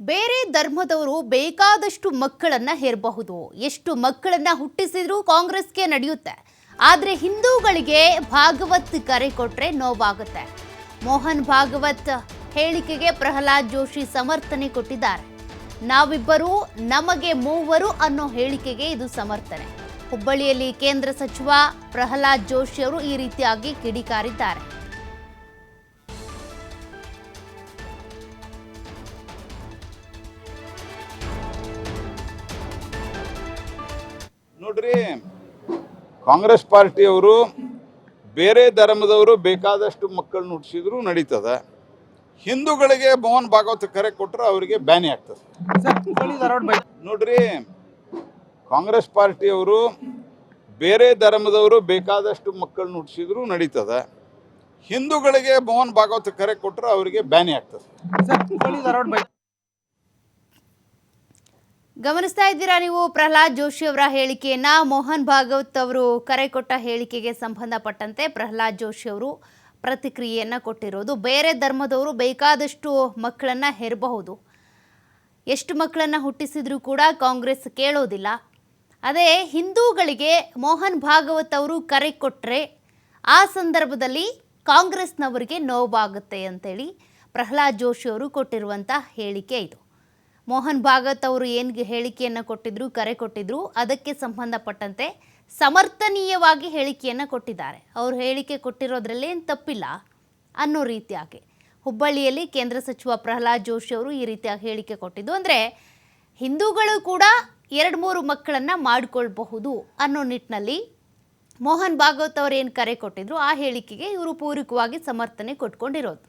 ಬೇರೆ ಧರ್ಮದವರು ಬೇಕಾದಷ್ಟು ಮಕ್ಕಳನ್ನ ಹೇರಬಹುದು. ಎಷ್ಟು ಮಕ್ಕಳನ್ನ ಹುಟ್ಟಿಸಿದ್ರೂ ಕಾಂಗ್ರೆಸ್ಗೆ ನಡೆಯುತ್ತೆ. ಆದರೆ ಹಿಂದೂಗಳಿಗೆ ಭಾಗವತ್ ಕರೆ ಕೊಟ್ರೆ ನೋವಾಗುತ್ತೆ. ಮೋಹನ್ ಭಾಗವತ್ ಹೇಳಿಕೆಗೆ ಪ್ರಹ್ಲಾದ್ ಜೋಶಿ ಸಮರ್ಥನೆ ಕೊಟ್ಟಿದ್ದಾರೆ. ನಾವಿಬ್ಬರು ನಮಗೆ ಮೂವರು ಅನ್ನೋ ಹೇಳಿಕೆಗೆ ಇದು ಸಮರ್ಥನೆ. ಹುಬ್ಬಳ್ಳಿಯಲ್ಲಿ ಕೇಂದ್ರ ಸಚಿವ ಪ್ರಹ್ಲಾದ್ ಜೋಶಿ ಅವರು ಈ ರೀತಿಯಾಗಿ ಕಿಡಿಕಾರಿದ್ದಾರೆ. ನೋಡ್ರಿ, ಕಾಂಗ್ರೆಸ್ ಪಾರ್ಟಿಯವರು ಬೇರೆ ಧರ್ಮದವರು ಬೇಕಾದಷ್ಟು ಮಕ್ಕಳನ್ನ ಹುಟ್ಟಿಸಿದ್ರು ನಡೀತದ. ಹಿಂದೂಗಳಿಗೆ ಮೋಹನ್ ಭಾಗವತ್ ಕರೆ ಕೊಟ್ಟರೆ ಅವರಿಗೆ ಬ್ಯಾನಿ ಆಗ್ತದೆ. ನೋಡ್ರಿ, ಕಾಂಗ್ರೆಸ್ ಪಾರ್ಟಿಯವರು ಬೇರೆ ಧರ್ಮದವರು ಬೇಕಾದಷ್ಟು ಮಕ್ಕಳನ್ನ ಹುಟ್ಟಿಸಿದ್ರು ನಡೀತದ. ಹಿಂದೂಗಳಿಗೆ ಮೋಹನ್ ಭಾಗವತ್ ಕರೆ ಕೊಟ್ಟರೆ ಅವರಿಗೆ ಬ್ಯಾನಿ ಆಗ್ತದೆ. ಗಮನಿಸ್ತಾ ಇದ್ದೀರಾ ನೀವು? ಪ್ರಹ್ಲಾದ್ ಜೋಶಿ ಅವರ ಹೇಳಿಕೆಯನ್ನ ಮೋಹನ್ ಭಾಗವತ್ ಅವರು ಕರೆ ಕೊಟ್ಟ ಹೇಳಿಕೆಗೆ ಸಂಬಂಧಪಟ್ಟಂತೆ ಪ್ರಹ್ಲಾದ್ ಜೋಶಿ ಅವರು ಪ್ರತಿಕ್ರಿಯೆಯನ್ನು ಕೊಟ್ಟಿರೋದು. ಬೇರೆ ಧರ್ಮದವರು ಬೇಕಾದಷ್ಟು ಮಕ್ಕಳನ್ನ ಹೆರಬಹುದು. ಎಷ್ಟು ಮಕ್ಕಳನ್ನ ಹುಟ್ಟಿಸಿದ್ರೂ ಕೂಡ ಕಾಂಗ್ರೆಸ್ ಕೇಳೋದಿಲ್ಲ. ಅದೇ ಹಿಂದೂಗಳಿಗೆ ಮೋಹನ್ ಭಾಗವತ್ ಅವರು ಕರೆ ಕೊಟ್ಟರೆ ಆ ಸಂದರ್ಭದಲ್ಲಿ ಕಾಂಗ್ರೆಸ್ನವರಿಗೆ ನೋವಾಗುತ್ತೆ ಅಂತೇಳಿ ಪ್ರಹ್ಲಾದ್ ಜೋಶಿ ಅವರು ಕೊಟ್ಟಿರುವಂಥ ಹೇಳಿಕೆ ಇದು. ಮೋಹನ್ ಭಾಗವತ್ ಅವರು ಏನು ಹೇಳಿಕೆಯನ್ನು ಕೊಟ್ಟಿದ್ರು, ಕರೆ ಕೊಟ್ಟಿದ್ರು, ಅದಕ್ಕೆ ಸಂಬಂಧಪಟ್ಟಂತೆ ಸಮರ್ಥನೀಯವಾಗಿ ಹೇಳಿಕೆಯನ್ನು ಕೊಟ್ಟಿದ್ದಾರೆ. ಅವರು ಹೇಳಿಕೆ ಕೊಟ್ಟಿರೋದ್ರಲ್ಲಿ ಏನು ತಪ್ಪಿಲ್ಲ ಅನ್ನೋ ರೀತಿಯಾಗಿ. ಹುಬ್ಬಳ್ಳಿಯಲ್ಲಿ ಕೇಂದ್ರ ಸಚಿವ ಪ್ರಹ್ಲಾದ್ ಜೋಶಿ ಅವರು ಈ ರೀತಿಯಾಗಿ ಹೇಳಿಕೆ ಕೊಟ್ಟಿದ್ದು. ಅಂದರೆ ಹಿಂದೂಗಳು ಕೂಡ ಎರಡು ಮೂರು ಮಕ್ಕಳನ್ನು ಮಾಡಿಕೊಳ್ಬಹುದು ಅನ್ನೋ ನಿಟ್ಟಿನಲ್ಲಿ ಮೋಹನ್ ಭಾಗವತ್ ಅವರು ಏನು ಕರೆ ಕೊಟ್ಟಿದ್ರು, ಆ ಹೇಳಿಕೆಗೆ ಇವರು ಪೂರಕವಾಗಿ ಸಮರ್ಥನೆ ಕೊಟ್ಕೊಂಡಿರೋದು.